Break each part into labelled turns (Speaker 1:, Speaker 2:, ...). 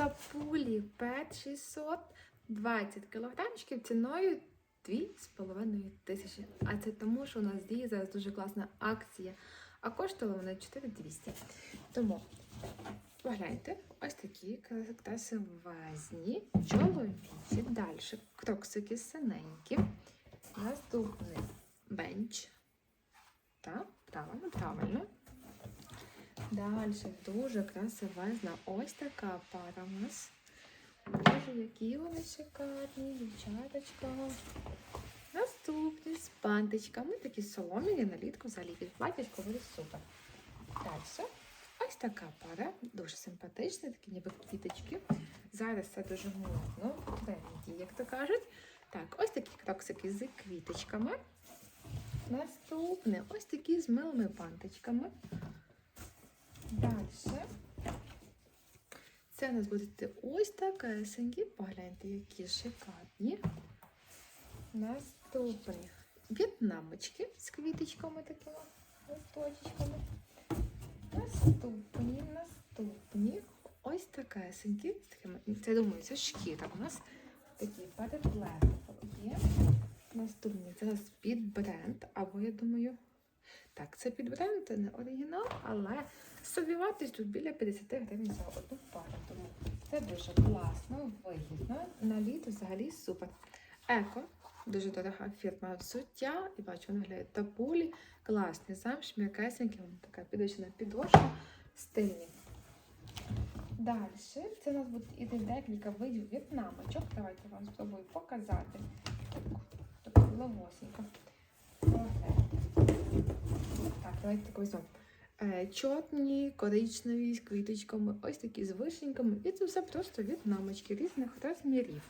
Speaker 1: Тапулі Пет 620 кілограмчиків ціною 2,5 тисячі. А це тому, що у нас діє зараз дуже класна акція. А коштувала вона 4200. Тому погляньте, ось такі красивезні чоловічі. Далі кроксики синенькі. Наступний бенч. Так, правильно, правильно. Далі дуже красивезна ось така пара у нас. Боже, які вони шикарні, дівчаточка. Наступні з пантичками, такі соломіні налітку взагалі під платячко буде супер. Далі ось така пара, дуже симпатична, такі ніби квіточки. Зараз це дуже модно, тренді, як то кажуть. Так, ось такі кроксики з квіточками. Наступне ось такі з милими пантичками. Далі. Це у нас будуть ось такесенькі. Погляньте, які шикарні. Наступні в'єтнамочки з квіточками такими листочками. Наступні, наступні. Ось такесенькі. з Це, думаю, це шкіра у нас. Такі переплети є. Наступні це у нас під бренд, або я думаю. Так, це під бренд, не оригінал, але собівартість тут біля 50 гривень за одну пару. Тому це дуже класно, вигідно. На літо взагалі супер. Еко, дуже дорога фірма взуття. І бачу, вона виглядає тапулі. Класний замш, м'якесенький, вона така підвищена підошва, стильні. Далі, це у нас буде іти декілька видів в'єтнамочок. Давайте вам спробую показати. Таку лавосеньку. Так, давайте так візьмемо. Е, Чорні, коричневі, з квіточками, ось такі з вишеньками. І це все просто в'єтнамочки різних розмірів.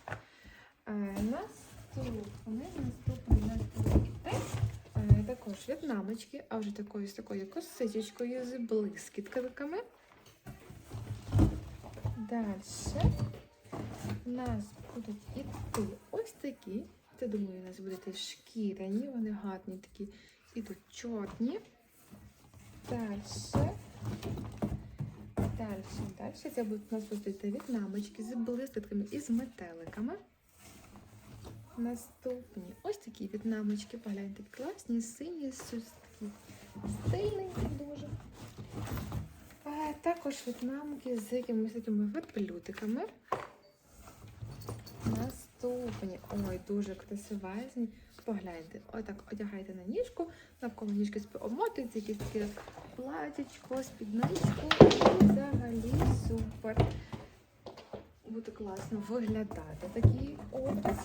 Speaker 1: Е, Наступний, наступний, наступний. Е, Також в'єтнамочки, а вже такою з такою косичечкою з блискітками. Далі у нас будуть іти ось такі. Це, думаю, у нас будуть шкіряні, вони гарні такі, ідуть чорні. Далі. Далі, далі. Це будуть у нас будуть в'єтнамочки з блискітками і з метеликами. Наступні ось такі в'єтнамочки, погляньте, класні, сині, такі стильненькі дуже. А також в'єтнамки з якимись такими верблюдиками. Наступні. Ой, дуже красивезні. Погляньте, отак одягайте на ніжку, навколо ніжки обмотується якесь таке платячко, спідничку. І взагалі супер. Буде класно виглядати такий образ.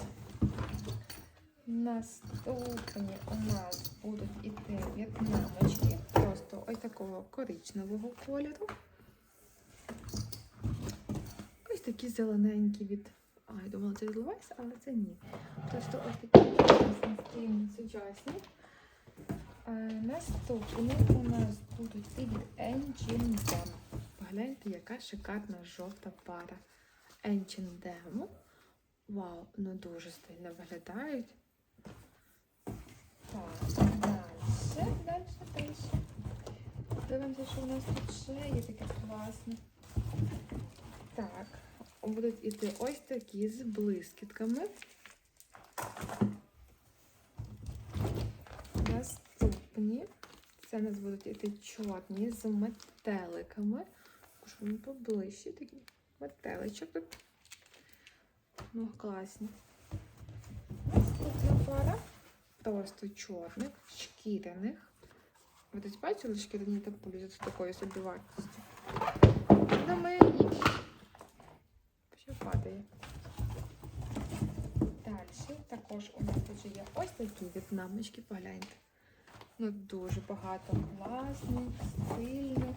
Speaker 1: Наступні у нас будуть іти в'єтнамочки. Просто ось такого коричневого кольору. Ось такі зелененькі від. А, я думала, це від Levi's, але це ні. Просто ось такі сучасні. А, наступні у нас будуть і від H&M. Погляньте, яка шикарна жовта пара. H&M. Вау, ну дуже стильно виглядають. Так, далі, далі, далі. Дивимося, що у нас тут ще є таке класне. Так, будуть іти ось такі з блискітками. Наступні. Це у нас будуть іти чорні з метеликами. Також вони поближчі, такі метеличок тут. Ну, класні. Пара. Просто чорних, шкіряних. Ви десь бачили шкіряні тапулі з такою собі вартістю? Думаю, ні. Що падає. Далі також у нас тут є ось такі в'єтнамочки, погляньте. Ну, дуже багато класних, стильних.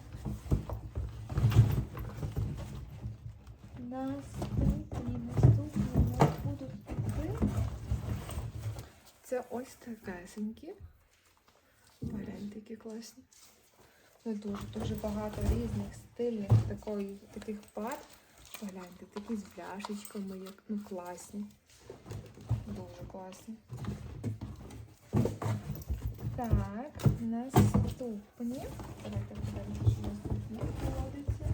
Speaker 1: Наступні, наступні у нас будуть іти. Це ось такесенькі. Погляньте, які класні. Ну, дуже, дуже багато різних стильних такої, таких пар. Погляньте, такі з бляшечками, як ну класні. Дуже класні. Так, наступні. Давайте подивимося, що наступні проводиться.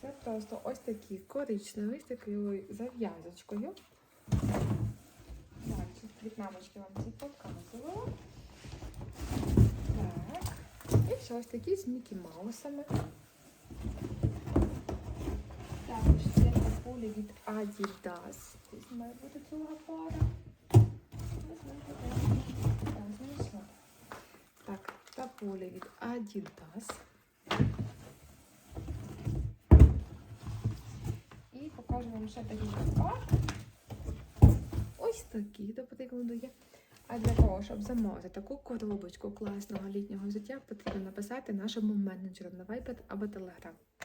Speaker 1: Це просто ось такі коричневі з такою зав'язочкою. Так, від мамочки вам ці показувала. Так. І ще ось такі з Мікі Маусами. Також це від Adidas. Десь має бути друга пара. Так, знайшла. Так, від Adidas. І покажу вам ще такі пар. Ось такі, до прикладу є. А для того, щоб замовити таку коробочку класного літнього взуття, потрібно написати нашому менеджеру на Viber або Telegram.